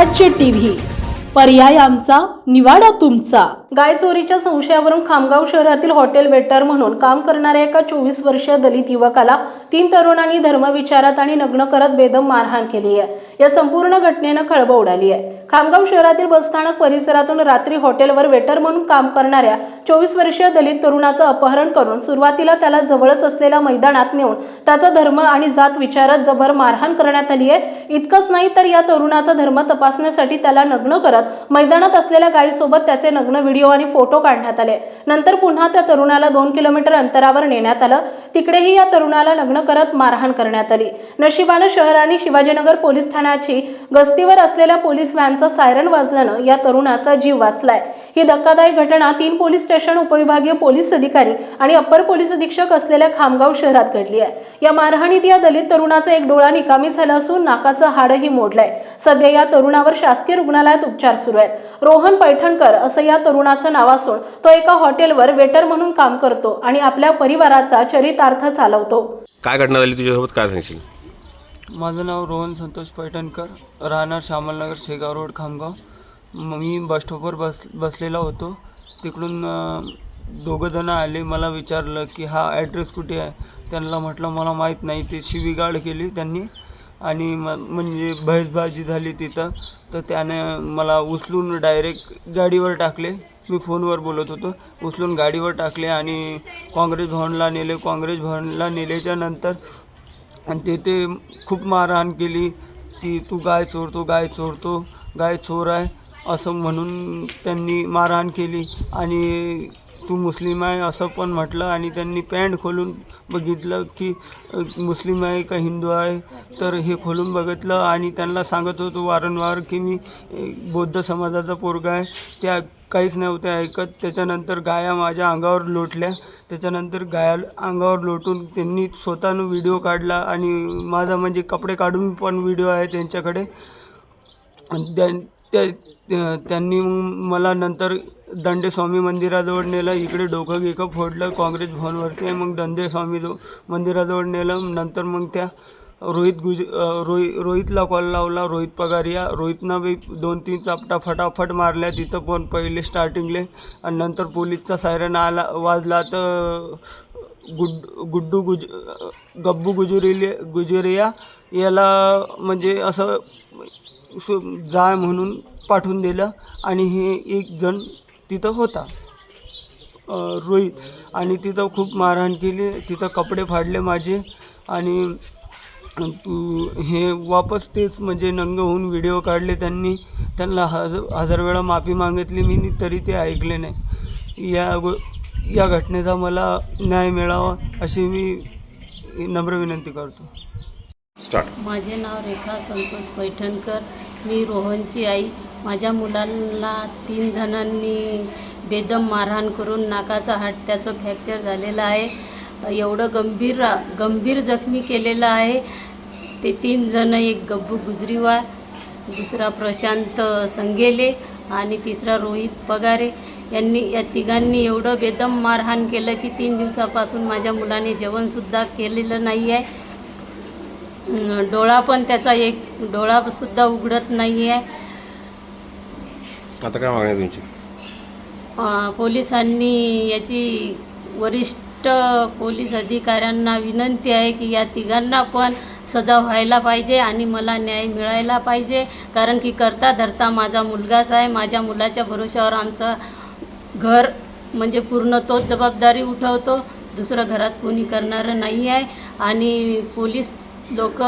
स्वराज्य टीव्ही. पर्याय आमचा निवाडा तुमचा. गाय चोरीच्या संशयावरून खामगाव शहरातील हॉटेल वेटर म्हणून काम करणाऱ्या एका चोवीस वर्षीय दलित युवकाला तीन तरुणांनी धर्मविचारात आणि नग्न करत बेदम मारहाण केली आहे. या संपूर्ण घटनेनं खळबळ उडाली आहे. खामगाव शहरातील बसस्थानक परिसरातून रात्री हॉटेलवर वेटर म्हणून काम करणाऱ्या चोवीस वर्षीय दलित तरुणाचं अपहरण करून सुरुवातीला त्याला जवळच असलेल्या मैदानात नेऊन त्याचा धर्म आणि जात विचारात जबर मारहाण करण्यात आली आहे. इतकंच नाही तर या तरुणाचा धर्म तपासण्यासाठी त्याला नग्न करत मैदानात असलेल्या गायीसोबत त्याचे नग्न व्हिडिओ आणि फोटो काढण्यात आले. नंतर पुन्हा त्या तरुणाला दोन किलोमीटर अंतरावर नेण्यात आलं. तिकडेही या तरुणाला नग्न करत मारहाण करण्यात आली. नशिबानं शहर आणि शिवाजीनगर पोलीस ठाण्याची गस्तीवर असलेल्या पोलीस व्हॅनचं सायरन वाजल्यानं या तरुणाचा जीव वाचलाय. ही धक्कादायक घटना तीन पोलीस स्टेशन उपविभागीय पोलीस अधिकारी आणि अप्पर पोलीस अधीक्षक असलेल्या खामगाव शहरात घडली आहे. या मारहाणीत या दलित तरुणाचा एक डोळा निकामी झाला असून नाकाचं हाडही मोडलंय. सध्या या तरुणावर शासकीय रुग्णालयात उपचार सुरू आहेत. रोहन पैठणकर असं या तरुणाचं नाव असून तो एका हॉटेलवर वेटर म्हणून काम करतो आणि आपल्या परिवाराचा चरितार्थ चालवतो. काय घटना झाली तुझ्यासोबत काय सांगशील? माझं नाव रोहन संतोष पैठणकर राहणार श्यामलनगर शेगाव रोड खामगाव. मी बस स्टॉपवर बस बसलेला होतो. तिकडून दोघंजणं आले मला विचारलं की हा ॲड्रेस कुठे आहे? त्यांना म्हटलं मला माहीत नाही. ते शिवीगाळ केली त्यांनी. आणि म म्हणजे बहसबाजी झाली तिथं. तर त्याने मला उचलून डायरेक्ट गाडीवर टाकले. मी फोनवर बोलत होतो. उचलून गाडीवर टाकले आणि काँग्रेस भवनला नेले. काँग्रेस भवनला नेल्याच्या नंतर आणि तेथे खूप मारहाण केली. की तू गाय चोरतो गाय चोरतो गाय चोर आहे असं म्हणून त्यांनी मारहाण केली. आणि तू मुस्लिम आहे असं पण म्हटलं आणि त्यांनी पॅन्ट खोलून बघितलं की मुस्लिम आहे का हिंदू आहे? तर हे खोलून बघितलं आणि त्यांना सांगत होतो वारंवार की मी बौद्ध समाजाचा पोरगा आहे. त्या काहीच नव्हत्या ऐकत. त्याच्यानंतर गाया माझ्या अंगावर लोटल्या. त्याच्यानंतर गाया अंगावर लोटून त्यांनी स्वतःनं व्हिडिओ काढला आणि माझा म्हणजे कपडे काढून पण व्हिडिओ आहे त्यांच्याकडे. आणि त्या त्या- त्यांनी मग मला नंतर दंडेस्वामी मंदिराजवळ नेलं इकडे डोकं गिकं फोडलं काँग्रेस भवनवरती आहे मग दंडेस्वामी जो मंदिराजवळ नेलं नंतर मग त्या रोहित गुज रोहित रोहि रोहितला कॉल लावला रोहित पगारिया रोहितनं बी दोन तीन चापटा फटाफट मारल्या तिथं पण पहिले स्टार्टिंगले आणि नंतर पोलीसचा सायरन आला वाजला तर गुड गुड्डू गुज गब्बू गुजुरिले गुजुरिया याला म्हणजे असं सु- जाय म्हणून पाठवून दिलं आणि हे एक जण तिथं होता. रोहित. आणि तिथं खूप मारहाण केली. तिथं कपडे फाडले माझे आणि तू हे वापस तेच म्हणजे नंग होऊन व्हिडिओ काढले त्यांनी. त्यांना हज हजार वेळा माफी मागितली मी तरी ते ऐकले नाही. या गो या घटनेचा मला न्याय मिळावा अशी मी नम्र विनंती करतो. स्टार्ट. माझे नाव रेखा संतोष पैठणकर. मी रोहनची आई. माझ्या मुलांना तीन जणांनी बेदम मारहाण करून नाकाचा हाट त्याचं फ्रॅक्चर झालेलं आहे. एवढं गंभीर गंभीर जखमी केलेलं आहे. ते तीन जण एक गब्बू गुजरीवार दुसरा प्रशांत संगेले आणि तिसरा रोहित पगारे. यांनी या तिघांनी एवढं बेदम मारहाण केलं की तीन दिवसापासून माझ्या मुलाने जेवणसुद्धा केलेलं नाही आहे डोळा पण त्याचा एक डोळासुद्धा उघडत नाही आहे आता काय मागणी तुमची? पोलिसांनी याची वरिष्ठ पोलीस अधिकाऱ्यांना विनंती आहे की या तिघांना पण सजा व्हायला पाहिजे आणि मला न्याय मिळायला पाहिजे. कारण की करता धरता माझा मुलगाच आहे. माझ्या मुलाच्या भरोश्यावर आमचं घर म्हणजे पूर्ण तोच जबाबदारी उठवतो. दुसरं घरात कोणी करणारं नाही आहे. आणि पोलीस लोक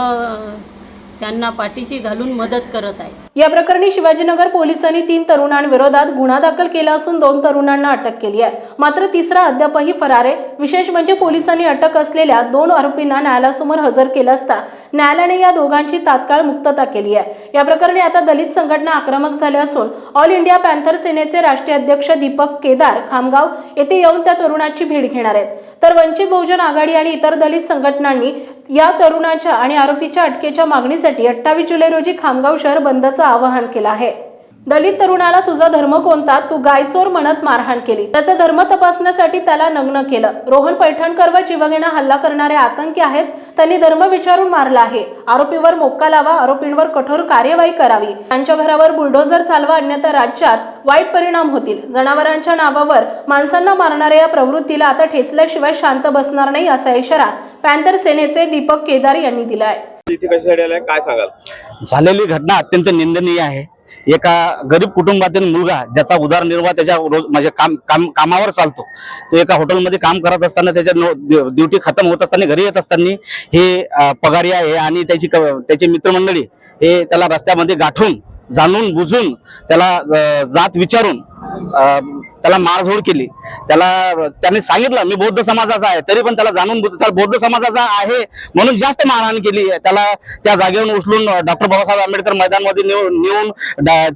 त्यांना पाठीशी घालून मदत करत आहे या प्रकरणी शिवाजीनगर पोलिसांनी तीन तरुणांविरोधात गुन्हा दाखल केला असून दोन तरुणांना अटक केली आहे. मात्र तिसरा अद्यापही फरार आहे. विशेष म्हणजे पोलिसांनी अटक असलेल्या दोन आरोपींना न्यायालयासमोर हजर केलं असता न्यायालयाने या दोघांची तात्काळ मुक्तता केली आहे. या प्रकरणी आता दलित संघटना आक्रमक झाल्या असून ऑल इंडिया पॅन्थर सेनेचे राष्ट्रीय अध्यक्ष दीपक केदार खामगाव येथे येऊन त्या तरुणाची भेट घेणार आहेत. तर वंचित बहुजन आघाडी आणि इतर दलित संघटनांनी या तरुणाच्या आणि आरोपीच्या अटकेच्या मागणीसाठी अठ्ठावीस जुलै रोजी खामगाव शहर बंदचं आवाहन केलं आहे. दलित तरुणाला तुझा धर्म कोणता? तू गायचोर म्हणत मारहाण केली. त्याचा धर्म तपासण्यासाठी त्याला नग्न केलं. रोहन पैठणकर व चिवगेना हल्ला करणारे आतंकी आहेत. त्यांनी धर्म विचारून मारला आहे. आरोपीवर मोक्का लावा. आरोपींवर कठोर कार्यवाही करावी. त्यांच्या घरावर बुलडोझर चालवा. अन्यथा राज्यात वाईट परिणाम होतील. जनावरांच्या नावावर माणसांना मारणाऱ्या या प्रवृत्तीला आता ठेचल्याशिवाय शांत बसणार नाही असा इशारा पॅन्थर सेनेचे दीपक केदार यांनी दिला आहे काय सांगाल? झालेली घटना अत्यंत निंदनीय आहे. एका गरीब कुटुंबातील मुलगा ज्याचा उदरनिर्वाह त्याच्या रोज म्हणजे काम काम कामावर चालतो. तो एका हॉटेलमध्ये काम करत असताना त्याच्या ड्युटी खतम होत असताना घरी येत असताना हे पगारी आहे आणि त्याची क- त्याची मित्रमंडळी हे त्याला रस्त्यामध्ये गाठून जाणून बुजून त्याला जात विचारून त्याला मारझोड केली. त्याला त्याने सांगितलं मी बौद्ध समाजाचा आहे तरी पण त्याला जाणून त्याला बौद्ध समाजाचा आहे म्हणून जास्त मारहाण केली. त्याला त्या जागेवरून उचलून डॉक्टर बाबासाहेब आंबेडकर मैदानमध्ये नेऊन नेऊन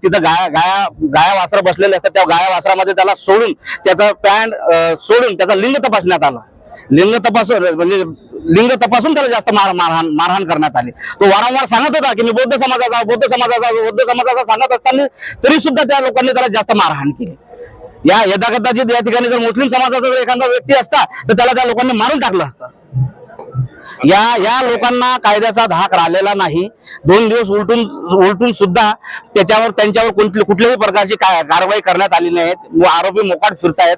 तिथं गाया गाया गाया वासरा बसलेले असतात. त्या गाया वासरामध्ये त्याला सोडून त्याचा पॅन्ट सोडून त्याचा लिंग तपासण्यात आला. लिंग तपासून म्हणजे लिंग तपासून त्याला जास्त मार मारहाण मारहाण करण्यात आली. तो वारंवार सांगत होता की मी बौद्ध समाजाचा बौद्ध समाजाचा बौद्ध समाजाचा सांगत असताना तरी सुद्धा त्या लोकांनी त्याला जास्त मारहाण केली. या यथाकथाची या ठिकाणी जर मुस्लिम समाजाचा जर एखादा व्यक्ती असता तर त्याला त्या लोकांनी मारून टाकलं असतं. या या लोकांना कायद्याचा धाक राहिलेला नाही. दोन दिवस उलटून उलटून सुद्धा त्याच्यावर त्यांच्यावर कोणती कुठल्याही प्रकारची काय कारवाई करण्यात आली नाही. व आरोपी मोकाट फिरतायत.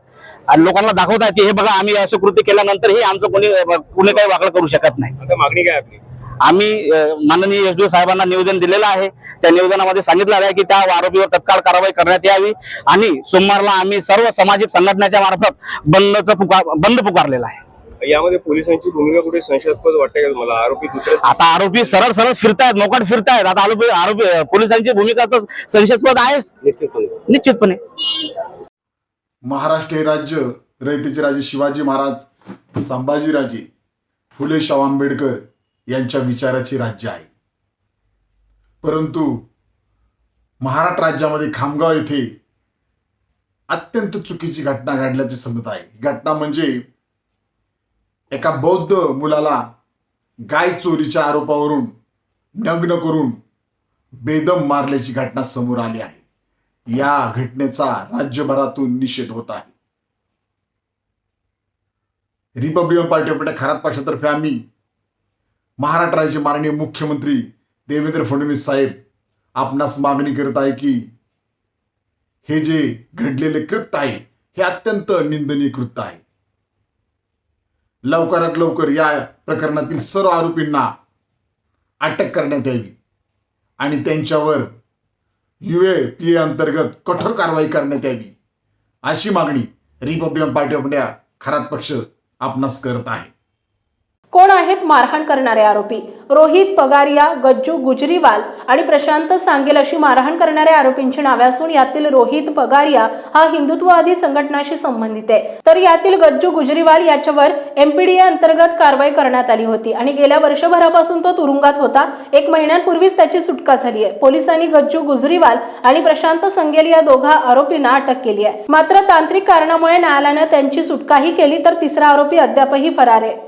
आणि लोकांना दाखवतायत की हे बघा आम्ही असं कृती केल्यानंतरही आमचं कोणी कोणी काही वाकड करू शकत नाही. आता मागणी काय आपली? आम्ही माननीय एस डी साहेबांना निवेदन दिलेलं आहे. त्या निवेदनामध्ये सांगितलं आहे की त्या आरोपीवर तत्काळ कारवाई करण्यात यावी आणि सोमवारला आम्ही सर्व सामाजिक संघटनेच्या मार्फत बंदचं पुकार बंद पुकारलेला आहे. यामध्ये पोलिसांची भूमिका कुठे संशयास्पद वाटते का तुम्हाला? आरोपी दुसरे आता आरोपी सरळ सरळ फिरतायत मोकाट फिरतायत. आता आरोपी आरोपी पोलिसांची भूमिका तर संशयास्पद आहेच. निश्चितपणे. निश्चितपणे. महाराष्ट्र हे राज्य रयतेचे राजे शिवाजी महाराज संभाजीराजे फुले शाहू आंबेडकर यांच्या विचाराची राज्य आहे. परंतु महाराष्ट्र राज्यामध्ये खामगाव येथे अत्यंत चुकीची घटना घडल्याचे समजत आहे. घटना म्हणजे एका बौद्ध मुलाला गाय चोरीच्या आरोपावरून नग्न करून बेदम मारल्याची घटना समोर आली आहे. या घटनेचा राज्यभरातून निषेध होत आहे. Republican party of India Kharat पक्षातर्फे आम्ही महाराष्ट्र राज्याचे माननीय मुख्यमंत्री देवेंद्र फडणवीस साहेब आपणास मागणी करत आहे की हे जे घडलेले कृत्य आहे हे अत्यंत निंदनीय कृत्य आहे. लवकरात लवकर या प्रकरणातील सर्व आरोपींना अटक करण्यात यावी आणि त्यांच्यावर यू ए पी ए अंतर्गत कठोर कारवाई करण्यात यावी अशी मागणी Republican party of India Kharat पक्ष आपणास करत आहे. कोण आहेत मारहाण करणारे आरोपी? रोहित पगारिया गज्जू गुजरीवाल आणि प्रशांत सांगेल अशी मारहाण करणाऱ्या आरोपींची नावे असून यातील रोहित पगारिया हा हिंदुत्ववादी संघटनाशी संबंधित आहे. तर यातील गज्जू गुजरीवाल याच्यावर एमपीडीए अंतर्गत कारवाई करण्यात आली होती आणि गेल्या वर्षभरापासून तो तुरुंगात होता. एक महिन्यांपूर्वीच त्याची सुटका झाली आहे. पोलिसांनी गज्जू गुजरीवाल आणि प्रशांत संगेल या दोघा आरोपींना अटक केली आहे. मात्र तांत्रिक कारणामुळे न्यायालयानं त्यांची सुटकाही केली तर तिसरा आरोपी अद्यापही फरार आहे.